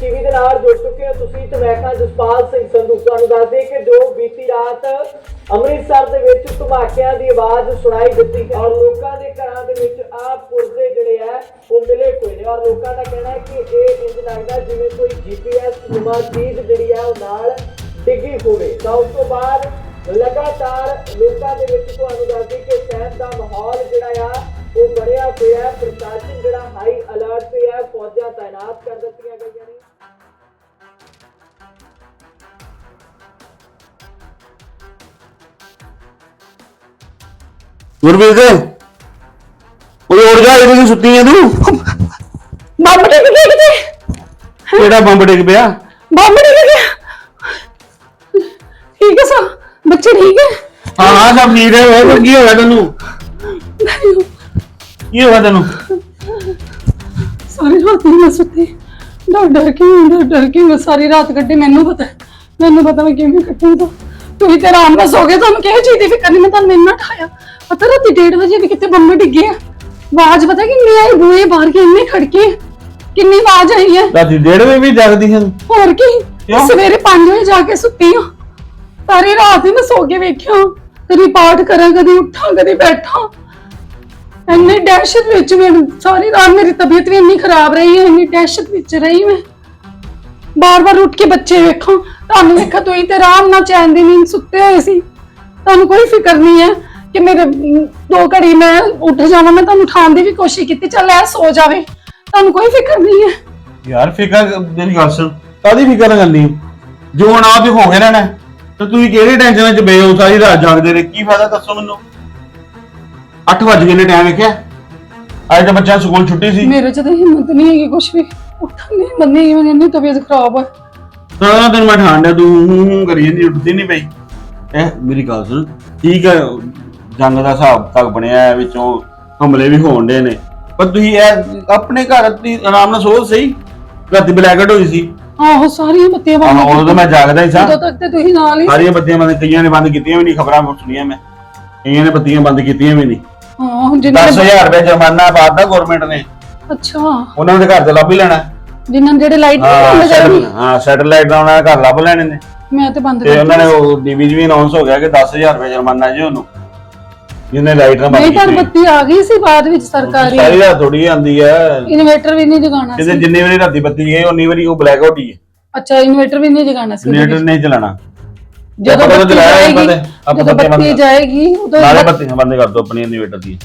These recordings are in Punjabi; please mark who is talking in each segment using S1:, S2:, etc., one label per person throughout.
S1: ਟੀਵੀ ਦੇ ਨਾਲ ਜੁੜ ਚੁੱਕੇ ਹੋ ਤੁਸੀਂ ਤੇ ਮੈਂ ਹਾਂ ਜਸਪਾਲ ਸਿੰਘ ਸੰਧੂ। ਤੁਹਾਨੂੰ ਦੱਸ ਦਈਏ ਕਿ ਜੋ ਬੀਤੀ ਰਾਤ ਅੰਮ੍ਰਿਤਸਰ ਦੇ ਵਿੱਚ ਧਮਾਕਿਆਂ ਦੀ ਆਵਾਜ਼ ਸੁਣਾਈ ਦਿੱਤੀ ਔਰ ਲੋਕਾਂ ਦੇ ਘਰਾਂ ਦੇ ਵਿੱਚ ਆ ਪੁਰਜ਼ੇ ਜਿਹੜੇ ਆ, ਉਹ ਮਿਲੇ ਹੋਏ ਨੇ ਔਰ ਲੋਕਾਂ ਦਾ ਕਹਿਣਾ ਹੈ ਕਿ ਇਹ ਇੰਜ ਲੱਗਦਾ ਜਿਵੇਂ ਕੋਈ ਜੀਪੀਐਸ ਨੁਮਾ ਚੀਜ਼ ਜਿਹੜੀ ਆ, ਉਹ ਨਾਲ ਡਿੱਗੀ ਹੋਵੇ। ਤਾਂ ਉਸ ਤੋਂ ਬਾਅਦ ਲਗਾਤਾਰ ਲੋਕਾਂ ਦੇ ਵਿੱਚ ਤੁਹਾਨੂੰ ਦੱਸ ਦਈਏ ਕਿ ਸਹਿਮ ਦਾ ਮਾਹੌਲ ਜਿਹੜਾ ਆ, ਉਹ ਬਣਿਆ ਹੋਇਆ ਪ੍ਰਸ਼ਾਸਨ ਜਿਹੜਾ ਹਾਈ ਅਲਰਟ ਤੇ ਹੈ ਫੌਜਾਂ ਤਾਇਨਾਤ ਕਰ ਦਿੱਤੀਆਂ ਗਈਆਂ ਨੇ।
S2: ਗੁਰਵੀਰ ਉਹ ਉੜ ਜਾ ਇਹਦੀ ਸੁੱਤੀ ਐ ਤੂੰ।
S3: ਬੰਬ ਡਿੱਗ ਗਿਆ ਕਿਤੇ?
S2: ਕਿਹੜਾ ਬੰਬ ਡਿੱਗ ਪਿਆ?
S3: ਬੰਬ ਡਿੱਗ ਗਿਆ। ਠੀਕ ਹੈ ਸਰ ਬੱਚੇ ਠੀਕ ਹੈ
S2: ਹਾਂ ਹਾਂ ਸਭ ਠੀਕ ਹੈ ਹੋਰ ਕੀ ਹੋਇਆ ਤੈਨੂੰ? ਕੀ ਹੋਇਆ ਤੈਨੂੰ?
S3: ਸਾਰੀ ਰਾਤ ਨਹੀਂ ਮੈਂ ਸੁੱਤੀ। ਡਰ ਡਰ ਕੇ ਡਰ ਡਰ ਕੇ ਮੈਂ ਸਾਰੀ ਰਾਤ ਕੱਢੀ ਮੈਨੂੰ ਪਤਾ ਹੈ। ਮੈਨੂੰ ਪਤਾ ਮੈਂ ਕਿਵੇਂ ਕੱਟੀ ਤਾਂ ਤੁਸੀਂ ਤੇ ਆਰਾਮ ਨਾਲ ਸੋ ਗਏ ਤੁਹਾਨੂੰ ਕਿਹੜੀ ਚੀਜ਼ ਦੀ ਫਿਕਰ ਨਹੀਂ ਮੈਂ ਤੁਹਾਨੂੰ ਇੰਨਾ ਠਾਇਆ। ਪਤਾ ਰਾਤੀ 1:30 ਵਜੇ ਵੀ ਕਿਤੇ ਬੰਬ ਡਿੱਗੇ ਆ। ਆਵਾਜ਼ ਪਤਾ ਕਿੰਨੀ ਆਈ ਬੂਏ ਬਾਹਰ ਕੇ ਇੰਨੇ ਖੜਕੇ ਕਿੰਨੀ ਆਵਾਜ਼ ਆਈ ਹੈ।
S2: ਰਾਤੀ ਡੇਢ ਵਜੇ ਵੀ ਜਗਦੀ ਹੈ
S3: ਹੋਰ ਕੀ
S2: ਕਿਉਂ?
S3: ਸਵੇਰੇ 5 ਵਜੇ ਜਾ ਕੇ ਸੁੱਤੀ ਹਾਂ। ਸਾਰੀ ਰਾਤ ਹੀ ਮੈਂ ਸੋ ਕੇ ਵੇਖਿਆ। ਕਦੀ ਪਾਠ ਕਰਾਂ ਕਦੀ ਉੱਠਾਂ ਕਦੀ ਬੈਠਾਂ। ਇੰਨੀ ਦਹਿਸ਼ਤ ਵਿੱਚ ਮੈਂ ਸਾਰੀ ਰਾਤ ਮੇਰੀ ਤਬੀਅਤ ਵੀ ਇੰਨੀ ਖਰਾਬ ਰਹੀ ਹੈ ਇੰਨੀ ਦਹਿਸ਼ਤ ਵਿੱਚ ਰਹੀ ਮੈਂ। ਬਾਰ-ਬਾਰ ਉੱਠ ਕੇ ਬੱਚੇ ਵੇਖਾਂ। ਤੁਹਾਨੂੰ ਵੇਖਾ ਤੁਸੀਂ ਤੇ ਆਰਾਮ ਨਾਲ ਚੈਨ ਦੀ ਨੀਂਦ ਸੁੱਤੇ ਹੋਏ ਸੀ। ਤੁਹਾਨੂੰ ਕੋਈ ਫਿਕਰ ਨਹੀਂ ਹੈ। ਕਿ ਮੇਰੇ ਅਮ, ਦੋ ਘੜੀ ਮੈਂ ਉੱਠ ਜਾਵਾਂ ਮੈਂ ਤੁਹਾਨੂੰ ਉਠਾਉਣ ਦੀ ਵੀ ਕੋਸ਼ਿਸ਼ ਕੀਤੀ ਚੱਲ ਐ ਸੋ ਜਾਵੇ। ਤੁਹਾਨੂੰ ਕੋਈ ਫਿਕਰ ਨਹੀਂ ਹੈ।
S2: ਯਾਰ ਫਿਕਰ ਮੇਰੀ ਗੱਲ ਸੁਣ ਕਾਦੀ ਫਿਕਰ ਕਰਨੀ ਜੋ ਹੁਣ ਆ ਤੇ ਹੋ ਗਿਆ ਰਹਿਣਾ ਤੇ ਤੁਸੀਂ ਕਿਹੜੀ ਟੈਨਸ਼ਨ ਚ ਬੇ ਹੋ? ਸਾਰੀ ਰਾਤ ਜਾਗਦੇ ਰਹੇ ਕੀ ਫਾਇਦਾ ਦੱਸੋ ਮੈਨੂੰ? 8 ਵਜ ਗਏ ਨੇ ਟਾਈਮ ਵੇਖਿਆ। ਅੱਜ ਤਾਂ ਬੱਚਾ ਸਕੂਲ ਛੁੱਟੀ ਸੀ।
S3: ਮੇਰੇ ਚ ਤਾਂ ਹਿੰਮਤ ਨਹੀਂ ਹੈਗੀ ਕੁਛ ਵੀ। ਉੱਠਣ ਦੀ ਹਿੰਮਤ ਨਹੀਂ ਹੈਗੀ ਮੇਰੀ ਇੰਨੀ ਤਬੀਅਤ ਖਰਾਬ ਹੈ
S2: ਸਾਰਾ ਦਿਨ ਮੈਂ ਠਾਂਡਿਆ ਤੂੰ ਹੂੰ ਹੂੰ ਕਰੀ ਜਾਂਦੀ ਉੱਠਦੀ ਨਹੀਂ ਪਈ। ਐ ਮੇਰੀ ਗੱਲ ਸੁਣ ਠੀਕ ਹੈ ਜੰਗ ਦਾ ਹਿਸਾਬ ਤੱਕ ਬਣਿਆ ਹੈ, ਵਿੱਚੋਂ ਹਮਲੇ ਵੀ ਹੋਣ ਦੇ ਨੇ। ਪਰ ਤੁਸੀਂ ਇਹ ਆਪਣੇ ਘਰ ਦੀ ਆਰਾਮ ਨਾਲ ਸੋਚ ਸਹੀ ਰਾਤੀ ਬਲੈਕਟ ਹੋਈ ਸੀ।
S3: ਆਹੋ ਸਾਰੀਆਂ ਬੱਤੀਆਂ ਬੰਦ
S2: ਉਦੋਂ ਤਾਂ ਮੈਂ ਜਾਗਦਾ ਹੀ ਸਾਂ।
S3: ਉਦੋਂ ਤੱਕ ਤੇ ਤੁਸੀਂ ਨਾਲ ਹੀ
S2: ਸਾਰੀਆਂ ਬੱਤੀਆਂ ਬੰਦ ਕਈਆਂ ਨੇ ਬੰਦ ਕੀਤੀਆਂ ਵੀ ਨਹੀਂ ਖਬਰਾਂ ਸੁਣੀਆਂ ਮੈਂ। ਕਈਆਂ ਨੇ ਬੱਤੀਆਂ ਬੰਦ ਕੀਤੀਆਂ ਵੀ ਨਹੀਂ।
S3: ਹਾਂ ਜਿਨ੍ਹਾਂ ਨੇ
S2: 10000 ਰੁਪਏ ਜੁਰਮਾਨਾ ਪਾਤਾ ਗਵਰਨਮੈਂਟ ਨੇ।
S3: ਅੱਛਾ।
S2: ਉਹਨਾਂ ਦੇ ਘਰ ਤੇ ਲੱਭ ਹੀ ਲੈਣਾ।
S3: ਜਿਨ੍ਹਾਂ ਨੇ ਜਿਹੜੇ ਲਾਈਟ ਬੰਦ ਕਰਨੀ।
S2: ਹਾਂ ਸੈਟਲਾਈਟ ਦਾ ਉਹਨਾਂ ਦੇ ਘਰ ਲੱਭ ਲੈਣੇ ਨੇ।
S3: ਮੈਂ ਤੇ ਬੰਦ
S2: ਤੇ ਉਹਨਾਂ ਨੇ ਉਹ 'ਚ ਵੀ ਅਨਾਉਂਸ ਹੋ ਗਿਆ ਕਿ 10000 ਰੁਪਏ ਜੁਰਮਾਨਾ ਜੀ ਉਹਨੂੰ। ਜਿਹਨੇ ਲਾਈਟ ਬੰਦ
S3: ਨਹੀਂ ਪਰ
S2: ਕੀਤੀ
S3: ਬੱਤੀ ਆ ਗਈ ਸੀ ਬਾਅਦ ਵਿੱਚ ਸਰਕਾਰੀ।
S2: ਸਾਰੀ ਰਾਤ ਥੋੜੀ ਆਂਦੀ ਹੈ
S3: ਇਨਵੇਟਰ ਵੀ ਨਹੀਂ ਜਗਾਉਣਾ
S2: ਜਿਹਦੇ
S3: ਸੀ।
S2: ਜਿੰਨੀ ਵਾਰੀ ਰਾਤੀ ਬੱਤੀ ਗਈ ਉਨੀ ਵਾਰੀ ਉਹ ਬਲੈਕ ਆਊਟ ਹੀ ਹੈ।
S3: ਅੱਛਾ ਇਨਵੇਟਰ ਵੀ ਨਹੀਂ ਜਗਾਉਣਾ ਸੀ
S2: ਜਨਰੇਟਰ ਨਹੀਂ ਚਲਾਣਾ
S3: ਜਦੋਂ
S2: ਆਪਾਂ ਤਾਂ
S3: ਬੱਤੀ
S2: ਜਲਾਇਆ
S3: ਜਾਏਗੀ
S2: ਆਪਾਂ
S3: ਜਦੋਂ
S2: ਬੱਤੀਆਂ
S3: ਬੱਤੀ
S2: ਬੰਦ-
S3: ਜਾਏਗੀ ਉਦੋਂ
S2: ਨਾਲੇ
S3: ਬੱਤ-
S2: ਬੱਤੀ ਬੰਦ ਕਰ ਦੋ ਆਪਣੀ ਇਨਵੇਟਰ ਦੀ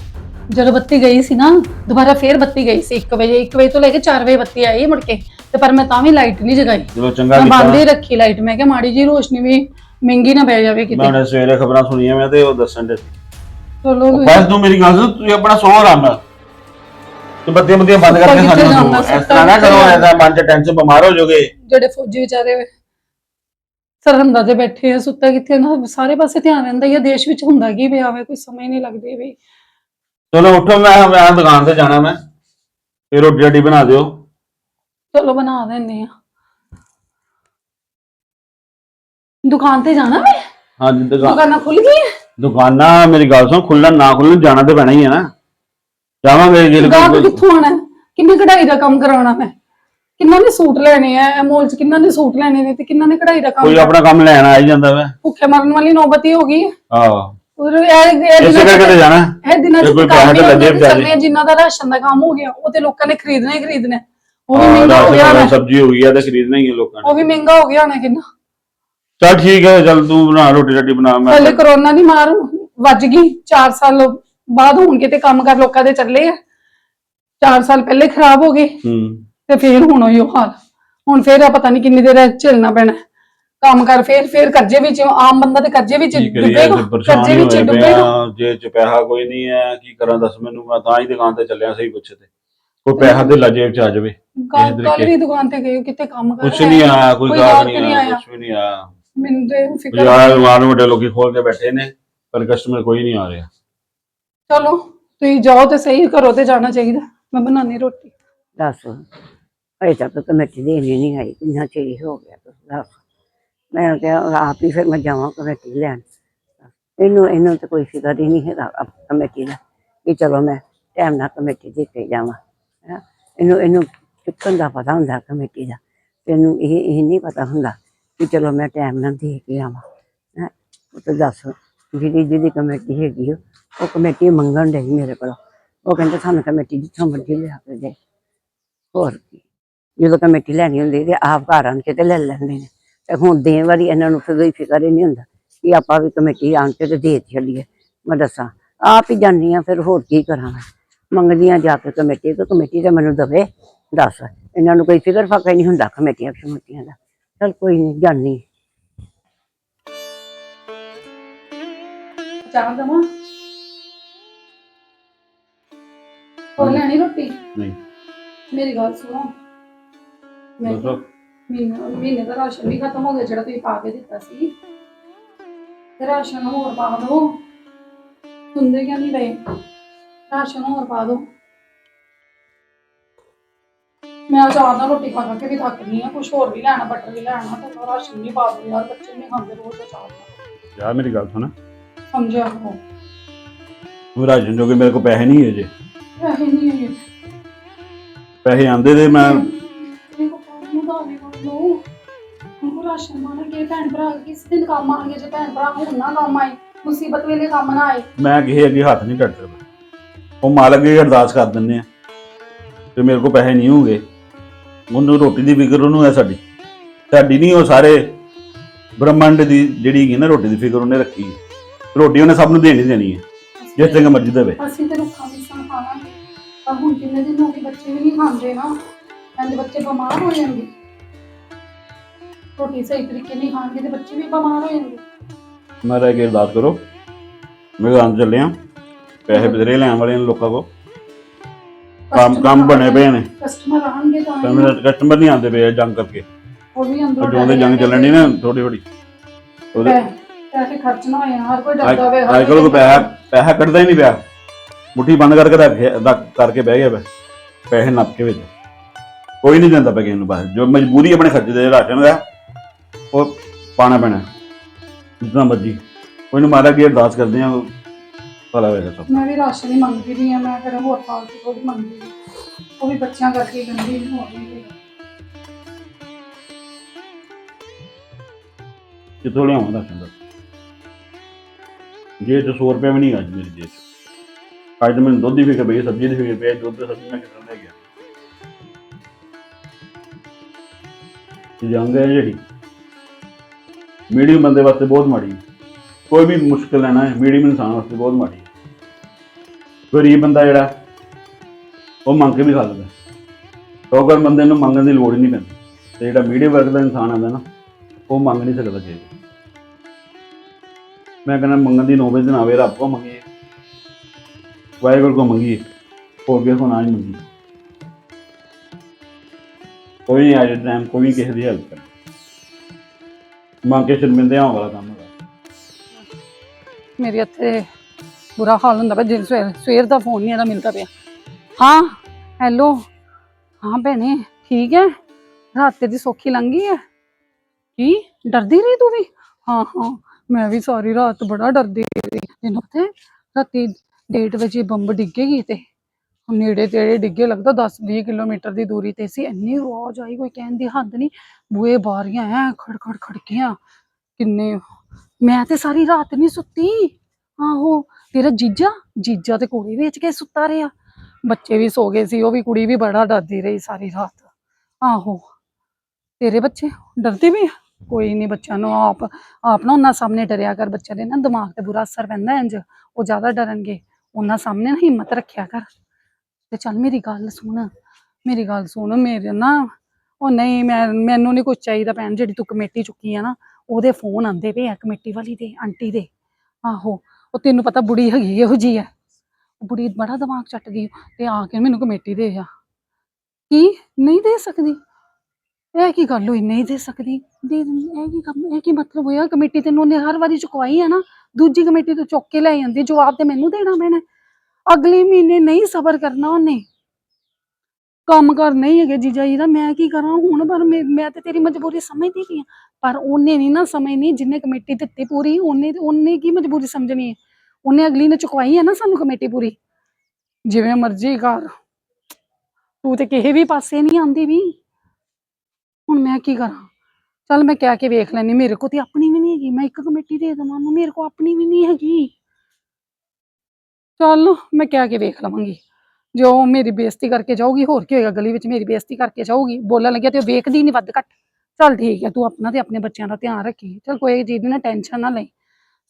S3: ਜਦੋਂ ਬੱਤੀ ਗਈ ਸੀ ਨਾ ਦੁਬਾਰਾ ਫੇਰ ਬੱਤੀ ਗਈ ਸੀ 1 ਵਜੇ 1 ਵਜੇ ਤੋਂ ਲੈ ਕੇ 4 ਵਜੇ ਬੱਤੀ ਆਈ ਮੁੜ ਕੇ। ਤੇ ਪਰ ਮੈਂ ਤਾਂ ਵੀ ਲਾਈਟ ਨਹੀਂ ਜਗਾਈ।
S2: ਜਦੋਂ ਚੰਗਾ
S3: ਮੈਂ ਬੰਦ ਹੀ ਰੱਖੀ ਲਾਈਟ। ਮੈਂ ਕਿਹਾ ਮਾੜੀ ਜੀ ਰੋਸ਼ਨੀ ਵੀ ਮਹਿੰਗੀ ਨਾ ਪੈ ਜਾਵੇ
S2: ਮੈਂ
S3: ਕਿਤੇ
S2: ਉਹਨੇ ਸਵੇਰੇ ਖਬਰਾਂ ਸੁਣੀਆਂ ਮੈਂ ਤੇ ਉਹ ਦੱਸਣ ਦੇ
S3: ਚਲੋ
S2: ਬਸ ਤੂੰ ਮੇਰੀ ਗੱਲ ਸੁਣ ਤੂੰ ਆਪਣਾ ਸੌ ਆਰਾਮ ਨਾਲ। ਤੇ ਬੱਤੀਆਂ ਬੱਤੀਆਂ ਬੰਦ ਕਰਕੇ
S3: ਕਿੱਥੇ
S2: ਸਾਨੂੰ ਸੌ ਇਸ ਤਰ੍ਹਾਂ ਨਾ ਕਰੋ ਐਸਾ ਮਨ ਚ ਟੈਨਸ਼ਨ ਬਿਮਾਰ ਹੋ ਜਾਓਗੇ।
S3: ਜਿਹੜੇ ਫੌਜੀ ਵਿਚਾਰੇ ਸਰਹੰਦਾਂ ਤੇ ਬੈਠੇ ਆ ਸੁੱਤਾ ਕਿੱਥੇ ਨਾ ਸਾਰੇ ਪਾਸੇ ਧਿਆਨ ਰਹਿੰਦਾ ਹੀ ਆ ਦੇਸ਼ ਵਿੱਚ ਹੁੰਦਾ ਕੀ ਪਿਆ ਵੇ ਕੋਈ ਸਮਝ ਨਹੀਂ ਲੱਗਦੀ ਵੀ।
S2: ਚਲੋ ਉੱਠੋ ਮੈਂ ਮੈਂ ਦੁਕਾਨ ਤੇ ਜਾਣਾ ਮੈਂ। ਫਿਰ ਰੋਟੀ ਰਾਟੀ ਬਣਾ ਦਿਓ।
S3: ਚਲੋ ਬਣਾ ਦਿੰਦੇ ਆ। ਦੁਕਾਨ ਤੇ ਜਾਣਾ ਵੇ
S2: ਹਾਂਜੀ ਦੁਕਾਨ।
S3: ਦੁਕਾਨਾਂ ਖੁੱਲ ਗਈਆਂ?
S2: ਦੁਕਾਨਾਂ ਮੇਰੀ ਗੱਲ ਸੁਣ ਖੁੱਲਣ ਨਾ ਖੁੱਲਣ ਜਾਣਾ ਤੇ ਪੈਣਾ ਹੀ ਹੈ ਨਾ। ਜਾਵਾਂਗੇ ਜੇ
S3: ਗਾਹਕ ਕਿੱਥੋਂ ਆਣਾ ਕਿੰਨੀ ਕਢਾਈ ਦਾ ਕੰਮ ਕਰਾਉਣਾ ਮੈਂ? ਕਿੰਨਾਂ ਨੇ ਸੂਟ ਲੈਣੇ ਆ? ਮੋਲ ਚ ਕਿੰਨਾਂ ਨੇ ਸੂਟ ਲੈਣੇ ਨੇ ਤੇ ਕਿੰਨਾਂ ਨੇ ਕਢਾਈ ਦਾ ਕੰਮ
S2: ਕੋਈ ਆਪਣਾ ਕੰਮ ਲੈਣ ਆ ਹੀ ਜਾਂਦਾ ਵਾ।
S3: ਭੁੱਖੇ ਮਰਨ ਵਾਲੀ ਨੌਬਤ ਹੀ ਹੋ ਗਈ। ਹੈ
S2: ਆਹ।
S3: ਔਰ ਇਹ ਇਹ
S2: ਇਸੇ
S3: ਦਿਨਾਂ
S2: ਕਰਕੇ ਤੇ ਜਾਣਾ।
S3: ਇਹ ਦਿਨਾਂ
S2: ਜੇ
S3: ਚ
S2: ਕੋਈ ਪੈਸੇ ਤਾਂ ਲੱਗੇ ਵਿਚਾਰੇ।
S3: ਚੱਲਣੇ ਜਿਨ੍ਹਾਂ ਦਾ ਰਾਸ਼ਨ ਦਾ ਕੰਮ ਹੋ ਗਿਆ ਉਹ ਤੇ ਲੋਕਾਂ ਨੇ ਖਰੀਦਣਾ ਹੀ ਖਰੀਦਣਾ। ਹੈ। ਉਹ ਵੀ ਮਹਿੰਗਾ ਹੋ ਗਿਆ ਹੋਣਾ।
S2: ਸਬਜ਼ੀ ਹੋ ਗਈ ਆ ਤੇ ਖਰੀਦਣਾ ਹੀ ਹੈ ਲੋਕਾਂ ਨੇ।
S3: ਉਹ ਵੀ ਮਹਿੰਗਾ ਹੋ ਗਿਆ ਹੋਣਾ ਕਿੰਨਾ।
S2: ਚਲ ਠੀਕ ਹੈ ਚਲ ਤੂੰ ਬਣਾ ਰੋਟੀ ਰਾਟੀ ਬਣਾ ਮੈਂ
S3: ਪਹਿਲੇ ਕਰੋਨਾ ਦੀ ਮਾਰ ਵੱਜ ਗਈ 4 ਸਾਲ ਬਾਅਦ ਹੁਣ ਕਿਤੇ ਕੰਮ ਕਰ ਲੋਕਾਂ ਦੇ ਚੱਲੇ ਆ। 4 ਸਾਲ ਪਹਿਲੇ ਖਰਾਬ ਹੋ ਗਏ
S2: ਹੂੰ।
S3: ਤੇ ਫੇਰ ਹੁਣ ਉਹੀ ਹਾਲ। ਹੁਣ ਫੇਰ ਆ ਪਤਾ ਨਹੀਂ ਕਿੰਨੀ ਦੇਰ ਝੇਲਣਾ ਪੈਣਾ। ਕੰਮ ਕਰ ਫੇਰ ਫੇਰ ਕਰਜ਼ੇ ਵਿੱਚ ਆਮ ਬੰਦਾ ਤੇ ਕਰਜ਼ੇ ਵਿੱਚ
S2: ਕੀ ਕਰੀਏ
S3: ਡੁੱਬੇਗਾ
S2: ਅੱਜ ਪਰੇਸ਼ਾਨ
S3: ਕਰਜ਼ੇ
S2: ਹੀ
S3: ਵਿੱਚ
S2: ਹੋਏ
S3: ਡੁੱਬੇਗਾ।
S2: ਜੇ ਚ ਪੈਸਾ ਕੋਈ ਨਹੀਂ ਹੈ ਕੀ ਕਰਾਂ ਦੱਸ ਮੈਨੂੰ ਮੈਂ ਤਾਂ ਹੀ ਦੁਕਾਨ ਤੇ ਚੱਲਿਆ ਸਹੀ ਪੁੱਛੇ ਤੇ। ਕੋਈ ਪੈਸਾ ਦੇ ਜੇਬ ਚ ਆ ਜਾਵੇ
S3: ਕੱਲ ਵੀ ਦੁਕਾਨ ਤੇ ਗਏ ਕਿਤੇ ਕੰਮ ਕਰ
S2: ਕੁਛ ਨਹੀਂ ਆਇਆ ਕੋਈ ਗਾਹਕ ਨਹੀਂ
S3: ਨਹੀਂ
S2: ਆਇਆ। ਕੁਛ ਵੀ ਨਹੀਂ ਆਇਆ।
S3: ਮੈਨੂੰ ਤੇ ਫਿਕਰ
S2: ਯਾਰ ਮਾਰ ਮੋਟੇ ਲੋਕੀ ਖੋਲ ਕੇ ਬੈਠੇ ਨੇ ਪਰ ਕਸਟਮਰ ਕੋਈ ਨਹੀਂ ਆ ਰਿਹਾ।
S3: ਚਲੋ ਤੁਸੀਂ ਜਾਓ ਤੇ ਸਹੀ ਘਰੋਂ ਤੇ ਜਾਣਾ ਚਾਹੀਦਾ। ਮੈਂ ਬਣਾਉਣੀ ਰੋਟੀ।
S4: ਦੱਸ ਅਜੇ ਤੱਕ ਕਮੇਟੀ ਦੇਣੀ ਨਹੀਂ ਆਈ ਕਿੰਨਾ ਚਿਰ ਹੀ ਹੋ ਗਿਆ ਤੁਸੀਂ ਦੱਸ। ਮੈਂ ਕਿਹਾ ਆਪ ਹੀ ਫਿਰ ਮੈਂ ਜਾਵਾਂ ਕਮੇਟੀ ਲੈਣ। ਇਹਨੂੰ ਇਹਨੂੰ ਤਾਂ ਕੋਈ ਫਿਕਰ ਹੀ ਨਹੀਂ ਹੈਗਾ ਅਪ- ਕਮੇਟੀ ਦਾ ਕਿ ਚਲੋ ਮੈਂ ਟਾਈਮ ਨਾਲ ਕਮੇਟੀ ਦੇ ਕੇ ਜਾਵਾਂ ਹੈਂ। ਇਹਨੂੰ ਇਹਨੂੰ ਚੁੱਕਣ ਦਾ ਪਤਾ ਹੁੰਦਾ ਕਮੇਟੀ ਦਾ? ਤੈਨੂੰ ਇਹ ਇਹ ਨਹੀਂ ਪਤਾ ਹੁੰਦਾ। ਕਿ ਚਲੋ ਮੈਂ ਟਾਈਮ ਨਾਲ ਦੇ ਕੇ ਆਵਾਂ ਹੈਂ ਉਹ ਤੇ ਦੱਸ ਜਿਹੜੀ ਜਿਹਦੀ ਕਮੇਟੀ ਹੈਗੀ ਆ, ਉਹ ਕਮੇਟੀ ਮੰਗਣ ਡਈ ਮੇਰੇ ਕੋਲ। ਉਹ ਕਹਿੰਦੇ ਸਾਨੂੰ ਕਮੇਟੀ ਜਿੱਥੋਂ ਮਰਜ਼ੀ ਲਿਆ ਕੇ ਦੇ। ਹੋਰ ਕੀ। ਜਦੋਂ ਕਮੇਟੀ ਲੈਣੀ ਹੁੰਦੀ ਤੇ ਆਪ ਘਰ ਆਣ ਕੇ ਤੇ ਲੈ ਲੈਂਦੇ ਨੇ। ਤੇ ਹੁਣ ਦੇਣ ਵਾਲੀ ਇਹਨਾਂ ਨੂੰ ਫਿਰ ਕੋਈ ਫਿਕਰ ਹੀ ਨਹੀਂ ਹੁੰਦਾ ਕਿ ਆਪਾਂ ਵੀ ਕਮੇਟੀ ਆਣ ਕੇ ਤੇ ਦੇ ਛੱਡੀਏ। ਮੈਂ ਦੱਸਾਂ ਆਪ ਹੀ ਜਾਂਦੀ ਆ ਫਿਰ ਹੋਰ ਕੀ ਕਰਾਂ ਮੈਂ। ਮੰਗਦੀਆਂ ਜਾ ਕੇ ਕਮੇਟੀ ਤੋਂ ਕਮੇਟੀ ਤੇ ਮੈਨੂੰ ਦਵੇ ਦੱਸ। ਇਹਨਾਂ ਨੂੰ ਕੋਈ ਫਿਕਰ ਫਾਕਾ ਹੀ ਨਹੀਂ ਹੁੰਦਾ ਕਮੇਟੀਆਂ ਕਮੇਟੀਆਂ ਦਾ। ਚਲ ਕੋਈ ਨਹੀਂ ਜਾਨੀ
S3: ਚਾਹ ਦਵਾਂ? ਹੋਰ ਲੈਣੀ ਰੋਟੀ?
S2: ਨਹੀਂ।
S3: ਮੇਰੀ ਗੱਲ ਸੁਣੋ। ਮੈਂ
S2: ਦੱਸੋ।
S3: ਮਹੀਨੇ ਮਹੀਨੇ ਦਾ ਰਾਸ਼ਨ ਵੀ ਖਤਮ ਹੋ ਗਿਆ ਜਿਹੜਾ ਤੁਸੀਂ ਪਾ ਕੇ ਦਿੱਤਾ ਸੀ। ਤੇ ਰਾਸ਼ਨ ਹੋਰ ਪਾ ਦਿਓ ਹੁੰਦੇ ਕਿਉਂ ਨਹੀਂ ਪਏ? ਰਾਸ਼ਨ ਹੋਰ ਪਾ ਦਿਓ ਮੈਂ ਚਾਹ ਨਾਲ ਰੋਟੀ ਖਾ ਖਾ ਕੇ ਵੀ ਥੱਕ ਗਈ ਆ ਕੁਝ ਹੋਰ ਵੀ ਲੈਣਾ ਬਟਰ ਵੀ ਲੈਣਾ ਤੇ ਉਹ ਰਾਸ਼ਨ ਵੀ ਪਾ ਦਿਓ ਯਾਰ ਬੱਚੇ ਨਹੀਂ ਖਾਂਦੇ ਰੋਜ਼ ਦਾ ਚਾਹ ਨਾਲ।
S2: ਯਾਰ ਮੇਰੀ ਗੱਲ ਸੁਣ।
S3: ਸਮਝਿਆ ਹੋ
S2: ਤੂੰ ਰਾਜਨ ਜੋਗੇ ਮੇਰੇ ਕੋਲ ਪੈਸੇ ਨਹੀਂ ਹੈ ਜੇ
S3: ਪੈਸੇ ਨਹੀਂ ਹੈਗੇ
S2: ਪੈਸੇ ਆਂਦੇ ਤੇ ਮੈਂ
S3: ਮੇਰੇ ਕੋਲ ਪਾਣੀ ਨੂੰ ਦਾਣੇ ਕਰ ਲਓ ਉਹ ਰਾਸ਼ਨ ਮਾਣਾ ਕੇ ਭੈਣ ਭਰਾ ਕਿਸ ਦਿਨ ਕੰਮ ਆਣਗੇ ਜੇ ਭੈਣ ਭਰਾ ਹੁਣ ਨਾ ਕੰਮ ਆਏ ਮੁਸੀਬਤ ਵੇਲੇ ਕੰਮ ਨਾ ਆਏ।
S2: ਮੈਂ ਕਿਸੇ ਅੱਗੇ ਹੱਥ ਨਹੀਂ ਕੱਢ ਸਕਦਾ ਉਹ ਮਾਲਕ ਅੱਗੇ ਅਰਦਾਸ ਕਰ ਦਿੰਦੇ ਆ। ਤੇ ਮੇਰੇ ਕੋਲ ਪੈਸੇ ਨਹੀਂ ਹੋਣਗੇ। ਉਹਨੂੰ ਰੋਟੀ ਦੀ ਫਿਕਰ ਉਹਨੂੰ ਹੈ ਸਾਡੀ। ਸਾਡੀ ਨਹੀਂ ਉਹ ਸਾਰੇ ਬ੍ਰਹਮੰਡ ਦੀ ਜਿਹੜੀ ਹੈਗੀ ਨਾ ਰੋਟੀ ਦੀ ਫਿਕਰ ਉਹਨੇ ਰੱਖੀ ਹੈ। ਰੋਟੀ ਉਹਨੇ ਸਭ ਨੂੰ ਦੇਣੀ ਦੇਣੀ ਹੈ ਜਿਸ ਤਰ੍ਹਾਂ ਮਰਜ਼ੀ ਦੇਵੇ।
S3: ਅਸੀਂ ਤੇ ਰੁੱਖਾਂ ਮਿਸਾਂ ਖਾਵਾਂਗੇ ਪਰ ਹੁਣ ਕਿੰਨੇ ਦਿਨ ਹੋ ਗਏ ਬੱਚੇ ਵੀ ਨਹੀਂ ਖਾਂਦੇ ਨਾ ਕਹਿੰਦੇ ਬੱਚੇ ਬਿਮਾਰ ਹੋ ਜਾਣਗੇ। ਰੋਟੀ ਸਹੀ ਤਰੀਕੇ ਨਹੀਂ ਖਾਣਗੇ ਤੇ ਬੱਚੇ ਵੀ ਬਿਮਾਰ ਹੋ ਜਾਣਗੇ।
S2: ਮੈਂ ਰਹਿ ਕੇ ਅਰਦਾਸ ਕਰੋ। ਮੈਂ ਆਂ ਚੱਲੇ ਆ ਪੈਸੇ ਬਦਰੇ ਲੈਣ ਵਾਲੇ ਨੇ ਲੋਕਾਂ ਕੋ ਕੰਮ ਕੰਮ ਬਣੇ ਪਏ ਨੇ।
S3: ਕਸਟਮਰ ਆਣਗੇ ਤਾਂ
S2: ਤਾਂ ਮੇਰੇ ਕਸਟਮਰ ਨਹੀਂ ਆਉਂਦੇ ਪਏ ਜੰਗ ਕਰਕੇ।
S3: ਉਹ ਵੀ ਅੰਦਰੋਂ
S2: ਜੰਗ ਚੱਲਣ ਦੀ ਨਾ ਥੋੜੀ ਥੋੜੀ ਉਹਦੇ
S3: ਪੈਸੇ ਖਰਚਣਾ ਹੋਏ ਹਰ ਕੋਈ ਡਰਦਾ ਹੋਵੇ
S2: ਅੱਜ ਕੱਲ ਕੋਈ ਪੈਸਾ ਪੈਸਾ ਕੱਢਦਾ ਹੀ ਨਹੀਂ ਪਿਆ। ਮੁੱਠੀ ਬੰਦ ਕਰਕੇ ਰੱਖ- ਕਰਕੇ ਬਹਿ ਗਿਆ ਵਾ ਪੈਸੇ ਨੱਪ ਕੇ ਵਿੱਚ। ਕੋਈ ਨਹੀਂ ਦਿੰਦਾ ਪਿਆ ਕਿਸੇ ਨੂੰ ਬਸ ਜੋ ਮਜਬੂਰੀ ਆਪਣੇ ਖਰਚੇ ਦੇ ਰਾਸ਼ਨ ਦਾ ਉਹ ਪਾਣਾ ਪੈਣਾ। ਜਿੰਨਾ ਮਰਜ਼ੀ। ਕੋਈ ਨੂੰ ਮਾਰਾ ਕੀ ਅਰਦਾਸ ਕਰਦੇ ਆ ਭਲਾ ਹੋਏਗਾ ਸਭ
S3: ਮੈਂ ਵੀ ਰਾਸ਼ਨ ਹੀ ਮੰਗਦੀ ਰਹੀ ਹਾਂ ਮੈਂ ਫਿਰ ਹੋਰ ਫਾਲਤੂ ਥੋੜੀ ਮੰਗਦੀ ਰਹੀ। ਉਹ ਵੀ ਬੱਚਿਆਂ ਕਰਕੇ ਗੰਦੀ ਨਹੀਂ ਹੋ ਰਹੀ
S2: ਕਿੱਥੋਂ ਲਿਆਵਾਂ ਦਾ ਜੇ ਤੇ 100 ਰੁਪਏ ਵੀ ਨਹੀਂ ਅੱਜ ਮੇਰੀ ਜੇਬ 'ਚ। ਅੱਜ ਤਾਂ ਮੈਨੂੰ ਦੁੱਧ ਦੀ ਫਿਕਰ ਪਈ ਹੈ, ਸਬਜ਼ੀ ਦੀ ਫਿਕਰ ਪਈ ਹੈ, ਦੁੱਧ ਤੇ ਸਬਜ਼ੀ ਮੈਂ ਕਿੱਥੋਂ ਲੈ ਗਿਆ ਇਹ ਜੰਗ ਹੈ ਜਿਹੜੀ। ਮੀਡੀਅਮ ਬੰਦੇ ਵਾਸਤੇ ਬਹੁਤ ਮਾੜੀ ਹੈ। ਕੋਈ ਵੀ ਮੁਸ਼ਕਲ ਹੈ ਨਾ ਮੀਡੀਅਮ ਇਨਸਾਨ ਵਾਸਤੇ ਬਹੁਤ ਮਾੜੀ ਹੈ। ਗਰੀਬ ਬੰਦਾ ਜਿਹੜਾ, ਉਹ ਮੰਗ ਕੇ ਵੀ ਖਾ ਲੈਂਦਾ। ਟੋਕਰ ਬੰਦੇ ਨੂੰ ਮੰਗਣ ਦੀ ਲੋੜ ਹੀ ਨਹੀਂ ਪੈਂਦੀ, ਤੇ ਜਿਹੜਾ ਮੀਡੀਅਮ ਵਰਗ ਦਾ ਇਨਸਾਨ ਆਂਦਾ ਨਾ, ਉਹ ਮੰਗ ਨਹੀਂ ਸਕਦਾ ਚੀਜ਼ ਮੈਂ ਕਹਿੰਦਾ ਮੰਗਣ ਦੀ ਨੌਬਤ ਨਾ ਆਵੇ, ਰੱਬ ਕੋ ਮੰਗੀਏ। ਵਾਹਿਗੁਰੂ ਕੋ ਮੰਗੀਏ, ਹੋਰ ਕਿਸੇ ਕੋ ਨਾ ਹੀ ਮੰਗੀਏ। ਕੋਈ ਨਹੀਂ, ਅੱਜ ਟਾਈਮ ਕੋਈ ਕਿਸੇ ਦੀ ਹੈਲਪ ਕਰ। ਮੰਗ ਕੇ ਸ਼ਰਮਿੰਦਿਆਂ ਵਾਲਾ ਕੰਮ ਹੈਗਾ।
S3: ਮੇਰੇ ਇੱਥੇ ਬੁਰਾ ਹਾਲ ਹੁੰਦਾ ਪਿਆ, ਦਿਨ ਸਵੇਰ ਸਵੇਰ ਦਾ ਫੋਨ ਨਹੀਂ ਇਹਦਾ ਮਿਲਦਾ ਪਿਆ। ਹਾਂ ਹੈਲੋ ਹਾਂ ਭੈਣੇ, ਠੀਕ ਹੈ ਰਾਤ ਦੀ ਸੌਖੀ ਲੰਘ ਹੈ ਕੀ? ਡਰਦੀ ਰਹੀ ਤੂੰ ਵੀ? ਹਾਂ ਹਾਂ, ਮੈਂ ਵੀ ਸਾਰੀ ਰਾਤ ਬੜਾ ਡਰਦੀ ਰਹੀ। ਤੈਨੂੰ ਪਤਾ ਰਾਤੀ ਡੇਢ ਵਜੇ ਬੰਬ ਡਿੱਗੇਗੀ ਤੇ ਨੇੜੇ ਤੇੜੇ ਡਿੱਗੇ, ਲੱਗਦਾ 10 20 ਕਿਲੋਮੀਟਰ ਦੀ ਦੂਰੀ ਤੇ ਸੀ। ਇੰਨੀ ਆਵਾਜ਼ ਆਈ, ਕੋਈ ਕਹਿਣ ਦੀ ਹੱਦ ਨਹੀਂ। ਬੂਏ ਬਾਰੀਆਂ ਐ ਖੜ ਖੜ ਖੜਕੀਆਂ। ਕਿੰਨੇ, ਮੈਂ ਤੇ ਸਾਰੀ ਰਾਤ ਨਹੀਂ ਸੁੱਤੀ। ਆਹੋ, ਤੇਰਾ ਜੀਜਾ ਜੀਜਾ ਤੇ ਕੁੜੀ ਵੇਚ ਕੇ ਸੁੱਤਾ ਰਿਹਾ। ਬੱਚੇ ਵੀ ਸੋ ਗਏ ਸੀ, ਉਹ ਵੀ ਕੁੜੀ ਵੀ ਬੜਾ ਡਰਦੀ ਰਹੀ ਸਾਰੀ ਰਾਤ। ਆਹੋ, ਤੇਰੇ ਬੱਚੇ, ਡਰਦੇ ਵੀ ਆ? ਕੋਈ ਨਹੀਂ ਬੱਚਿਆਂ ਨੂੰ ਆਪ ਆਪ ਨਾ ਉਹਨਾਂ ਸਾਹਮਣੇ ਡਰਿਆ ਕਰ, ਬੱਚਿਆਂ ਦੇ ਨਾ ਦਿਮਾਗ ਤੇ ਬੁਰਾ ਅਸਰ ਪੈਂਦਾ ਇੰਜ ਉਹ ਜ਼ਿਆਦਾ ਡਰਨਗੇ, ਉਹਨਾਂ ਸਾਹਮਣੇ ਨਾ ਹਿੰਮਤ ਰੱਖਿਆ ਕਰ। ਤੇ ਚੱਲ ਮੇਰੀ ਗੱਲ ਸੁਣ, ਮੇਰੀ ਗੱਲ ਸੁਣ, ਮੇਰੇ ਨਾ, ਉਹ ਨਹੀਂ, ਮੈਂ, ਮੈਨੂੰ ਨਹੀਂ ਕੁਝ ਚਾਹੀਦਾ ਭੈਣ, ਜਿਹੜੀ ਤੂੰ ਕਮੇਟੀ ਚੁੱਕੀ ਆ ਨਾ, ਉਹਦੇ ਫੋਨ ਆਂਦੇ ਪਏ ਆ ਕਮੇਟੀ ਵਾਲੀ ਦੇ, ਆਂਟੀ ਦੇ। ਆਹੋ ਉਹ ਤੈਨੂੰ ਪਤਾ ਬੁੜੀ ਹੈਗੀ ਇਹੋ ਜੀ ਹੈ ਬੁੜੀ ਬੜਾ ਦਿਮਾਗ ਚੱਟ ਗਈ ਤੇ ਆ ਕੇ ਮੈਨੂੰ ਕਮੇਟੀ ਦੇ ਆ। ਕੀ? ਨਹੀਂ ਦੇ ਸਕਦੀ। ਇਹ ਕੀ ਗੱਲ ਹੋਈ? ਨਹੀਂ ਦੇ ਸਕਦੀ। ਦੇ ਦਿੰਦੀ। ਇਹ ਕੀ ਕੰਮ? ਇਹ ਕੀ ਮਤਲਬ ਹੋਇਆ? ਕਮੇਟੀ ਤੈਨੂੰ ਉਹਨੇ ਹਰ ਵਾਰੀ ਚੁਕਵਾਈ ਹੈ ਨਾ। ਦੂਜੀ ਕਮੇਟੀ ਤੋਂ ਚੁੱਕ ਕੇ ਲੈ ਜਾਂਦੀ ਜਵਾਬ ਤੇ ਮੈਨੂੰ ਦੇਣਾ ਪੈਣਾ। ਅਗਲੇ ਮਹੀਨੇ ਨਹੀਂ ਸਬਰ ਕਰਨਾ ਉਹਨੇ। ਕੰਮ ਕਰ ਨਹੀਂ ਹੈਗੇ ਜੀਜਾ ਜੀ ਦਾ, ਮੈਂ ਕੀ ਕਰਾਂ ਹੁਣ? ਪਰ ਮੈਂ ਮੈਂ ਤੇ ਤੇਰੀ ਮਜਬੂਰੀ ਸਮਝਦੀ ਪਈ ਆ। ਪਰ ਉਹਨੇ ਨਹੀਂ ਨਾ ਸਮਝਣੀ, ਜਿੰਨੇ ਕਮੇਟੀ ਦਿੱਤੀ ਪੂਰੀ, ਉਹਨੇ ਉਹਨੇ ਕੀ ਮਜਬੂਰੀ ਸਮਝਣੀ ਹੈ ਉਹਨੇ ਅਗਲੀ ਨੇ ਚੁਕਵਾਈ ਹੈ ਨਾ ਸਾਨੂੰ ਕਮੇਟੀ ਪੂਰੀ। ਜਿਵੇਂ ਮਰਜ਼ੀ ਕਰ। ਤੂੰ ਤੇ ਕਿਸੇ ਵੀ ਪਾਸੇ ਨਹੀਂ ਆਉਂਦੀ ਵੀ। ਹੁਣ ਮੈਂ ਕੀ ਕਰਾਂ? ਚੱਲ ਮੈਂ ਕਹਿ ਕੇ ਵੇਖ ਲੈਣੀ ਮੇਰੇ ਕੋ ਤੇ ਆਪਣੀ ਵੀ ਨਹੀਂ ਹੈਗੀ। ਮੈਂ ਇੱਕ ਕਮੇਟੀ ਦੇ ਦੇਵਾਂ ਉਹਨੂੰ, ਮੇਰੇ ਕੋ ਆਪਣੀ ਵੀ ਨਹੀਂ ਹੈਗੀ। ਚੱਲ ਮੈਂ ਕਹਿ ਕੇ ਵੇਖ ਲਵਾਂਗੀ। ਜੋ ਮੇਰੀ ਬੇਇੱਜ਼ਤੀ ਕਰਕੇ ਜਾਊਗੀ ਹੋਰ ਕੀ ਹੋਏਗਾ ਗਲੀ ਵਿੱਚ ਮੇਰੀ ਬੇਇੱਜ਼ਤੀ ਕਰਕੇ ਜਾਊਗੀ। ਬੋਲਣ ਲੱਗਿਆ ਤੇ ਉਹ ਵੇਖਦੀ ਨਹੀਂ ਵੱਧ ਘੱਟ। ਚੱਲ ਠੀਕ ਹੈ ਤੂੰ ਆਪਣਾ ਤੇ ਆਪਣੇ ਬੱਚਿਆਂ ਦਾ ਧਿਆਨ ਰੱਖੀ। ਚੱਲ ਕੋਈ ਚੀਜ਼ ਦੀ ਨਾ ਟੈਨਸ਼ਨ ਨਾ ਲਈ